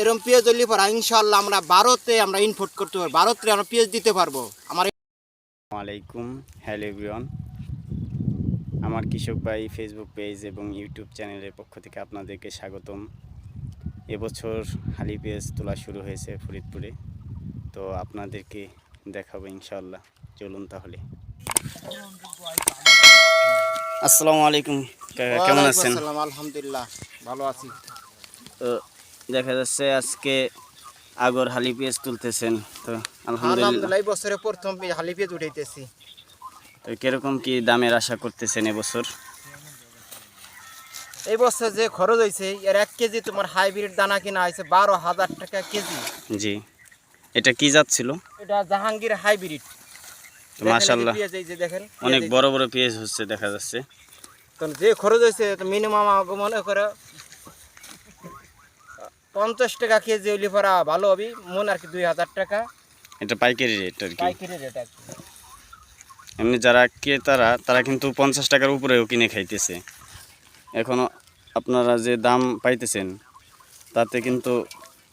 এরকম পেঁয়াজ হলে পর ইনশাল্লাহ আমরা ভারতে আমরা ইনপোর্ট করতে পারব। ভারতে আমরা পেঁয়াজ দিতে পারব। আমার আলাইকুম। Hello everyone. আমার কৃষক ভাই ফেসবুক পেজ এবং ইউটিউব চ্যানেলের পক্ষ থেকে আপনাদেরকে স্বাগতম। এবছর হালি পেঁয়াজ তোলা শুরু হয়েছে ফরিদপুরে। তো আপনাদেরকে দেখাবো ইনশাল্লাহ চলুন তাহলে। আসসালামু আলাইকুম। কেমন আছেন? আসসালাম, আলহামদুলিল্লাহ। ভালো আছি। তো দেখা যাচ্ছে আজকে আগর হালি পেঁয়াজ তুলতেছেন তো আলহামদুলিল্লাহ। আলহামদুলিল্লাহ এই বছরে প্রথম হালি পেঁয়াজ উঠাইতেছি। তো কীরকম কি দামের আশা করতেছেন এবছর? এই বছর যে খরচ হয়েছে এর এক কেজি তোমার হাইব্রিড দানা কিনা হয়েছে বারো হাজার টাকা কেজি। জি। এটা কি জাত ছিল? এটা জাহাঙ্গীর হাইব্রিড। মাশাল্লাহ দেখেন অনেক বড় বড় পেঁয়াজ হচ্ছে দেখা যাচ্ছে। তো যে খরচ হয়েছে মিনিমাম মনে করে পঞ্চাশ টাকা কেজি হইলে পরা ভালো হবে মন আর কি দুই হাজার টাকা। এটা পাইকারি রেট আর কি। পাইকারি রেট আর এমনি যারা ক্রেতারা তারা কিন্তু পঞ্চাশ টাকার উপরেও কিনে খাইতেছে। এখনও আপনারা যে দাম পাইতেছেন তাতে কিন্তু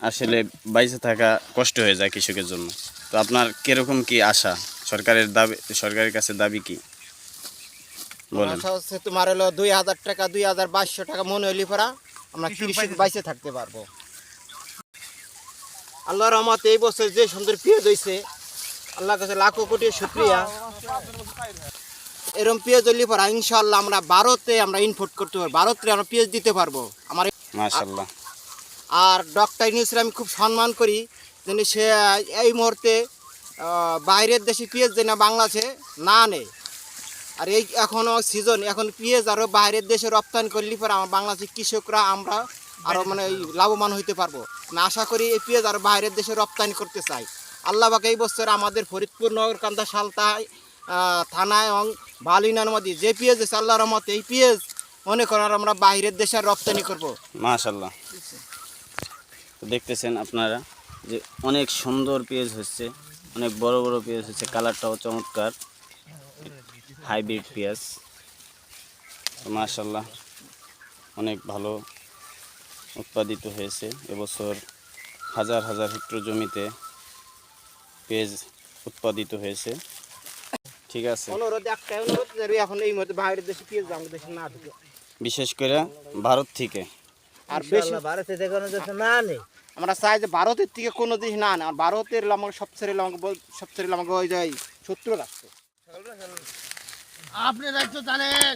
আসলে বাইসে থাকা কষ্ট হয়ে যায় কৃষকের জন্য। তো আপনার কীরকম কি আশা? সরকারের দাবি সরকারের কাছে দাবি কি? বলেন। তোমার হলো দুই হাজার টাকা দুই হাজার বাইশশো টাকা মনে হইলে পরা আমরা কৃষক বাইসে থাকতে পারব। আল্লাহ রহমত এই বছর যে সুন্দর পেঁয়াজ হয়েছে আল্লাহ কাছে লাখো কোটি শুক্রিয়া। এরকম পেঁয়াজ হইলে পরা ইনশাল্লাহ আমরা ভারতে আমরা ইনপোর্ট করতে পারব ভারতে আমরা পেঁয়াজ দিতে পারব। আমার মাশাল্লাহ আর ডক্টর ইউনুসের আমি খুব সম্মান করি যেন সে এই মুহূর্তে বাইরের দেশে পেঁয়াজ যেন বাংলাদেশে না নেই আর এই এখনও সিজন এখন পেঁয়াজ আরও বাইরের দেশে রপ্তানি করলে পরে আমার বাংলাদেশের কৃষকরা আমরা আরও মানে লাভবান হইতে পারব। আমি আশা করি এই পেঁয়াজ আরও বাইরের দেশে রপ্তানি করতে চাই। আল্লাহ বাকে এই বছর আমাদের ফরিদপুর নগরকান্দা সালতায় আহ, থানায় এবং বালিনার মধ্যে যে পেঁয়াজ আছে আল্লাহ রহমত এই পেঁয়াজ মনে করেন আমরা বাইরের দেশে রপ্তানি করব। মাশাল্লাহ দেখতেছেন আপনারা যে অনেক সুন্দর পেঁয়াজ হচ্ছে অনেক বড় বড় পেঁয়াজ হচ্ছে কালারটাও চমৎকার। হাইব্রিড পেঁয়াজ। মাশাল্লাহ অনেক ভালো। উৎপাদিত হয়েছে। এবছর হাজার হাজার হেক্টর জমিতে পেঁয়াজ উৎপাদিত হয়েছে। ঠিক আছে। অনুরোধ একটাই অনুরোধ যে এখন এই মুহূর্তে বাইরের দেশে পেঁয়াজ আমাদের দেশে না ঢুকে। বিশেষ করে ভারত থেকে। আর বেশি ভারতে না নেই। আমরা চাই যে ভারতের থেকে কোনো দেশ না না আর ভারতের আমাকে সবচেয়ে আমাকে সবচেয়ে আমাকে ওই যে শত্রু রাখছে আপনি রাখতে জানেন।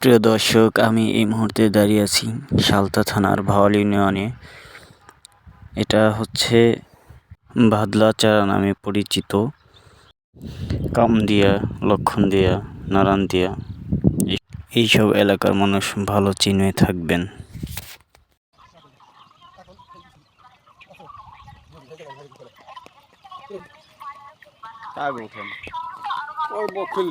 প্রিয় দর্শক, আমি এই মুহূর্তে দাঁড়িয়ে আছি সালতা থানার ভাওয়াল ইউনিয়নে। এটা হচ্ছে ভাদলাচারা নামে পরিচিত কামদিয়া, লক্ষণদিয়া নারায়ণদিয়া এই- এইসব এলাকার মানুষ ভালো চিনে থাকবেন। আগে উঠেন ওর বকিল